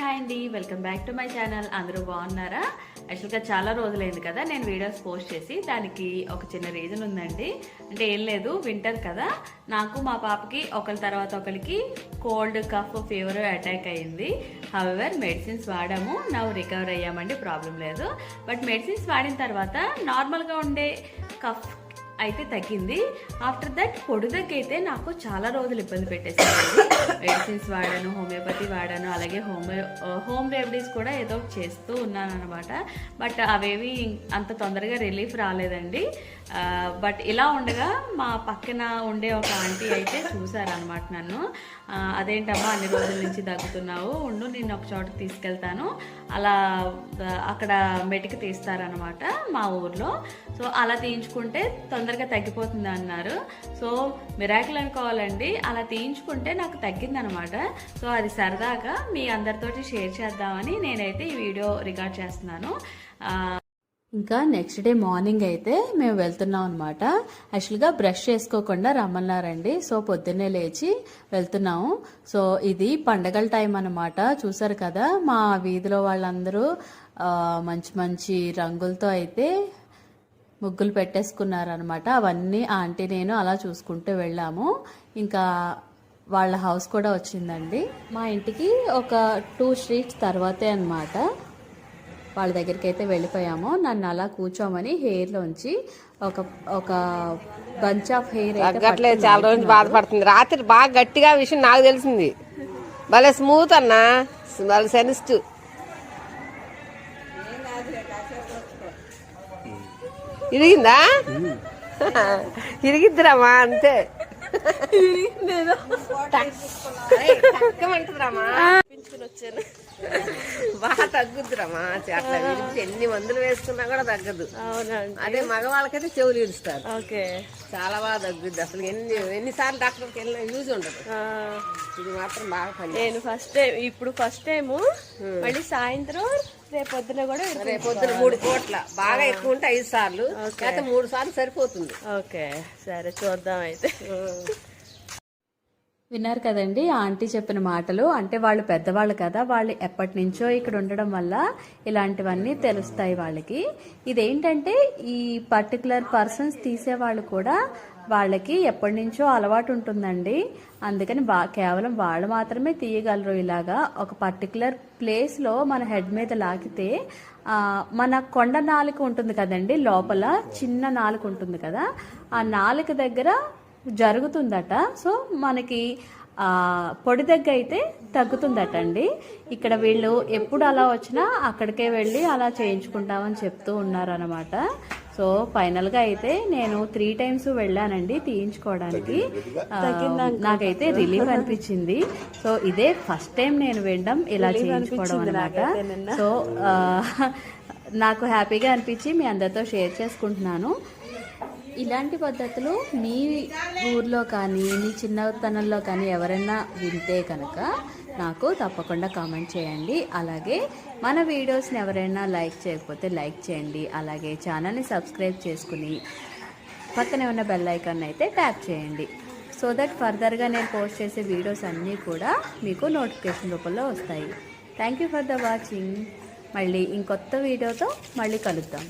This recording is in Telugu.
హాయ్ అండి. Welcome back to my channel. అందరూ బాగున్నారా? యాక్చువల్గా చాలా రోజులైంది కదా నేను వీడియోస్ పోస్ట్ చేసి దానికి ఒక చిన్న రీజన్ ఉందండి. అంటే ఏం లేదు వింటర్ కదా. నాకు మా పాపకి ఒకరి తర్వాత ఒకరికి కోల్డ్ కఫ్ ఫీవర్ అటాక్ అయ్యింది హవెవర్ మెడిసిన్స్ వాడాము. ನಾವು రికవర్ అయ్యామండి ప్రాబ్లం లేదు. బట్ మెడిసిన్స్ వాడిన తర్వాత నార్మల్గా ఉండే కఫ్ అయితే తగ్గింది. ఆఫ్టర్ దట్ పొడుదకైతే నాకు చాలా రోజులు ఇబ్బంది పెట్టేసింది. మెడిసిన్స్ వాడాను హోమియోపతి వాడాను అలాగే హోమియో హోమ్ రెమెడీస్ కూడా ఏదో ఒకటి చేస్తూ ఉన్నాను అనమాట బట్ అవేవి అంత తొందరగా రిలీఫ్ రాలేదండి. Uh, బట్ ఇలా ఉండగా మా పక్కన ఉండే ఒక ఆంటీ అయితే చూసారనమాట నన్ను. Uh, అదేంటమ్మా అన్ని రోజుల నుంచి దగ్గుతున్నావు? ఉండు నేను ఒక చోటకి తీసుకెళ్తాను. అలా uh, అక్కడ మెటికి తీస్తారనమాట మా ఊర్లో. సో అలా తీయించుకుంటే తొందరగా తగ్గిపోతుంది అన్నారు. సో మిరాకిల్ అనుకోవాలండి. అలా తీయించుకుంటే నాకు తగ్గిందనమాట. సో అది సరదాగా మీ అందరితోటి షేర్ చేద్దామని నేనైతే ఈ వీడియో రికార్డ్ చేస్తున్నాను. ఇంకా నెక్స్ట్ డే మార్నింగ్ అయితే మేము వెళ్తున్నాం అనమాట యాక్చువల్గా బ్రష్ చేసుకోకుండా రమ్మన్నారండి. సో పొద్దున్నే లేచి వెళ్తున్నాము. సో ఇది పండగల టైం అనమాట చూసారు కదా మా వీధిలో వాళ్ళందరూ మంచి మంచి రంగులతో అయితే ముగ్గులు పెట్టేసుకున్నారనమాట. అవన్నీ ఆంటీ నేను అలా చూసుకుంటూ వెళ్ళాము. ఇంకా వాళ్ళ హౌస్ కూడా వచ్చిందండి. మా ఇంటికి ఒక టూ స్ట్రీట్స్ తర్వాతే అన్నమాట. వాళ్ళ దగ్గరికి అయితే వెళ్ళిపోయాము. నన్ను అలా కూర్చోమని హెయిర్లోంచి ఒక ఒక బంచ్ ఆఫ్ హెయిర్ తగ్గట్లేదు. చాలా రోజులు బాధపడుతుంది. రాత్రి బాగా గట్టిగా విషయం నాకు తెలిసింది. భలే స్మూత్ అన్నా. భలే సెన్సిటివ్ ఇరిగిందా? ఇరిగిద్దిరామా అంతే. తగ్గమంటుందిరామా వచ్చాను. బాగా తగ్గుద్దిరామా అట్లా విరిచి ఎన్ని మందులు వేసుకున్నా కూడా తగ్గదు. అవునండి. అదే మగవాళ్ళకైతే చెవులు ఇరుస్తారు ఓకే. చాలా బాగా తగ్గుద్ది అసలు. ఎన్ని ఎన్నిసార్లు డాక్టర్కి వెళ్ళినా యూజ్ ఉండదు. ఇది మాత్రం బాగా పని. నేను ఫస్ట్ టైం ఇప్పుడు ఫస్ట్ టైము మళ్ళీ సాయంత్రం రేపు పొద్దున కూడా రేపు పొద్దున మూడు కోట్ల. బాగా ఎక్కువ ఉంటే ఐదు సార్లు. లేకపోతే మూడు సార్లు సరిపోతుంది. ఓకే. సరే చూద్దాం అయితే. విన్నారు కదండి ఆంటీ చెప్పిన మాటలు. అంటే వాళ్ళు పెద్దవాళ్ళు కదా వాళ్ళు ఎప్పటి నుంచో ఇక్కడ ఉండడం వల్ల ఇలాంటివన్నీ తెలుస్తాయి వాళ్ళకి. ఇదేంటంటే ఈ పర్టికులర్ పర్సన్స్ తీసేవాళ్ళు కూడా వాళ్ళకి ఎప్పటి నుంచో అలవాటు ఉంటుందండి. అందుకని బా కేవలం వాళ్ళు మాత్రమే తీయగలరు ఇలాగా. ఒక పర్టికులర్ ప్లేస్లో మన హెడ్ మీద లాగితే మన కొండ నాలుక ఉంటుంది కదండి లోపల చిన్న నాలుక ఉంటుంది కదా ఆ నాలుక దగ్గర జరుగుతుందట. సో మనకి పొడి దగ్గర అయితే తగ్గుతుందట అండి ఇక్కడ వీళ్ళు ఎప్పుడు అలా వచ్చినా అక్కడికే వెళ్ళి అలా చేయించుకుంటామని చెప్తూ ఉన్నారనమాట సో ఫైనల్గా అయితే నేను త్రీ టైమ్స్ వెళ్ళానండి తీయించుకోవడానికి. నాకైతే రిలీఫ్ అనిపించింది. సో ఇదే ఫస్ట్ టైం నేను వినడం ఇలా చేయించుకోవడం అనమాట సో నాకు హ్యాపీగా అనిపించి మీ అందరితో షేర్ చేసుకుంటున్నాను. ఇలాంటి పద్ధతులు మీ ఊర్లో కానీ మీ చిన్నతనంలో కానీ ఎవరైనా వింటే కనుక నాకు తప్పకుండా కామెంట్ చేయండి. అలాగే మన వీడియోస్ని ఎవరైనా లైక్ చేయకపోతే లైక్ చేయండి. అలాగే ఛానల్ని సబ్స్క్రైబ్ చేసుకుని పక్కనే ఉన్న బెల్ ఐకాన్ అయితే ట్యాప్ చేయండి. సో దట్ ఫర్దర్గా నేను పోస్ట్ చేసే వీడియోస్ అన్నీ కూడా మీకు నోటిఫికేషన్ రూపంలో వస్తాయి. Thank you for the watching. మళ్ళీ ఇంకొత్త వీడియోతో మళ్ళీ కలుద్దాం.